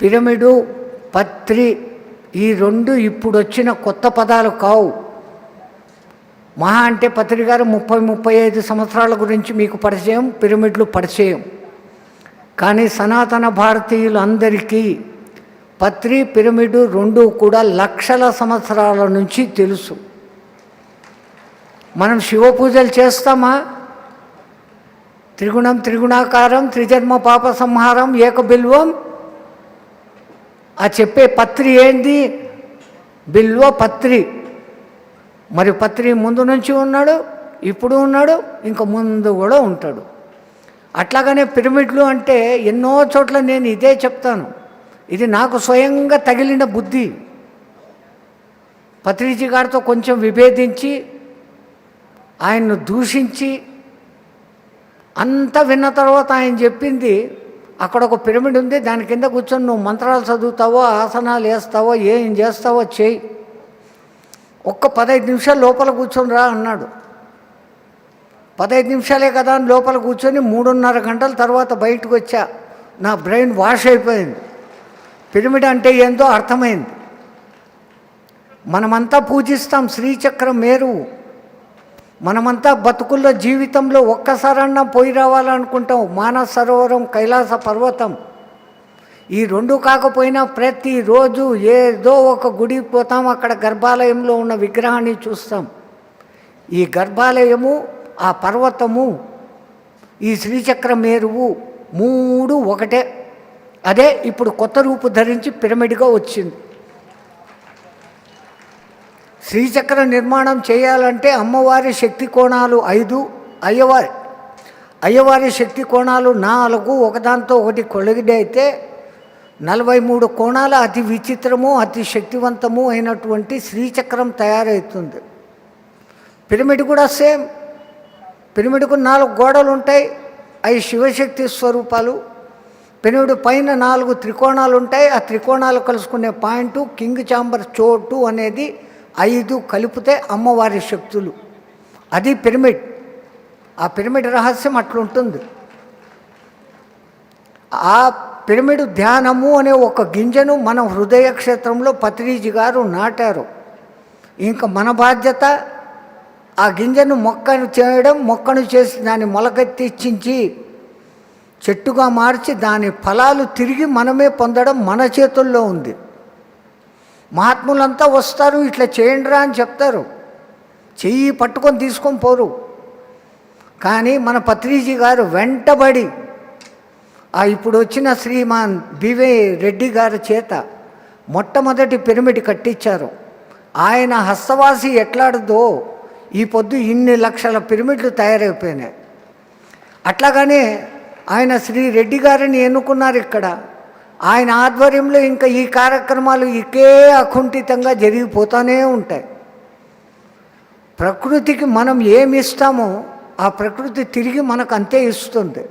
Pyramid పత్రి ఈ రెండు ఇప్పుడు వచ్చిన కొత్త పదాలు కావు. మహా అంటే పత్రి గారు ముప్పై ముప్పై ఐదు సంవత్సరాల గురించి మీకు పరిచయం పిరమిడ్లు పరిచయం. కానీ సనాతన భారతీయులందరికీ పత్రి పిరమిడు రెండు కూడా లక్షల సంవత్సరాల నుంచి తెలుసు. మనం శివ పూజలు చేస్తామా? త్రిగుణం త్రిగుణాకారం త్రిజన్మ పాప సంహారం ఏకబిల్వం ఆ చెప్పే పత్రి ఏంది? బిల్వ పత్రి. మరి పత్రి ముందు నుంచి ఉన్నాడు ఇప్పుడు ఉన్నాడు ఇంకా ముందు కూడా ఉంటాడు. అట్లాగనే పిరమిడ్లు అంటే ఎన్నో చోట్ల నేను ఇదే చెప్తాను. ఇది నాకు స్వయంగా తగిలిన బుద్ధి. పత్రిజీ గారితో కొంచెం విభేదించి ఆయన్ను దూషించి అంతా విన్న తర్వాత ఆయన చెప్పింది అక్కడ ఒక పిరమిడ్ ఉంది దాని కింద కూర్చొని నువ్వు మంత్రాలు చదువుతావో ఆసనాలు వేస్తావో ఏం చేస్తావో చేయి. ఒక్క పదహైదు నిమిషాలు లోపల కూర్చొని రా అన్నాడు. పదహైదు నిమిషాలే కదా అని లోపల కూర్చొని మూడున్నర గంటల తర్వాత బయటకు వచ్చా నా బ్రెయిన్ వాష్ అయిపోయింది. పిరమిడ్ అంటే ఏందో అర్థమైంది. మనమంతా పూజిస్తాం శ్రీచక్రం మేరు మనమంతా బతుకుల్లో జీవితంలో ఒక్కసారన్నా పోయి రావాలనుకుంటాం. మానస సరోవరం కైలాస పర్వతం. ఈ రెండు కాకపోయినా ప్రతిరోజు ఏదో ఒక గుడి పోతాం. అక్కడ గర్భాలయంలో ఉన్న విగ్రహాన్ని చూస్తాం. ఈ గర్భాలయము ఆ పర్వతము ఈ శ్రీచక్ర మేరువు మూడు ఒకటే. అదే ఇప్పుడు కొత్త రూపు ధరించి పిరమిడ్గా వచ్చింది. శ్రీచక్ర నిర్మాణం చేయాలంటే అమ్మవారి శక్తి కోణాలు ఐదు అయ్యవారి అయ్యవారి శక్తి కోణాలు నాలుగు ఒకదాంతో ఒకటి కొలిగిడైతే నలభై మూడు కోణాల అతి విచిత్రము అతి శక్తివంతము అయినటువంటి శ్రీచక్రం తయారవుతుంది. పిరమిడ్ కూడా సేమ్. పిరమిడ్కు నాలుగు గోడలు ఉంటాయి అవి శివశక్తి స్వరూపాలు. పిరమిడ్ పైన నాలుగు త్రికోణాలు ఉంటాయి ఆ త్రికోణాలు కలుసుకునే పాయింట్ కింగ్ చాంబర్ చోటు అనేది ఐదు కలిపితే అమ్మవారి శక్తులు. అది పిరమిడ్. ఆ పిరమిడ్ రహస్యం అట్లుంటుంది. ఆ పిరమిడ్ ధ్యానము అనే ఒక గింజను మన హృదయ క్షేత్రంలో పత్రిజీ గారు నాటారు. ఇంకా మన బాధ్యత ఆ గింజను మొక్కను చేయడం మొక్కను చేసి దాన్ని మొలకెత్తిచ్చించి చెట్టుగా మార్చి దాని ఫలాలు తిరిగి మనమే పొందడం మన చేతుల్లో ఉంది. మహాత్ములంతా వస్తారు ఇట్లా చేయండిరా అని చెప్తారు. చెయ్యి పట్టుకొని తీసుకొని పోరు. కానీ మన పత్రిజీ గారు వెంటబడి ఆ ఇప్పుడు వచ్చిన శ్రీమాన్ బివే రెడ్డి గారి చేత మొట్టమొదటి పిరమిడ్ కట్టించారు. ఆయన హస్తవాసి ఎట్లాడుదో ఈ పొద్దు ఇన్ని లక్షల పిరమిడ్లు తయారైపోయినాయి. అట్లాగానే ఆయన శ్రీ రెడ్డి గారిని ఎన్నుకున్నారు ఇక్కడ. ఆయన ఆధ్వర్యంలో ఇంకా ఈ కార్యక్రమాలు ఇకే అకుంఠితంగా జరిగిపోతూనే ఉంటాయి. ప్రకృతికి మనం ఏమి ఇస్తామో ఆ ప్రకృతి తిరిగి మనకు అంతే ఇస్తుంది.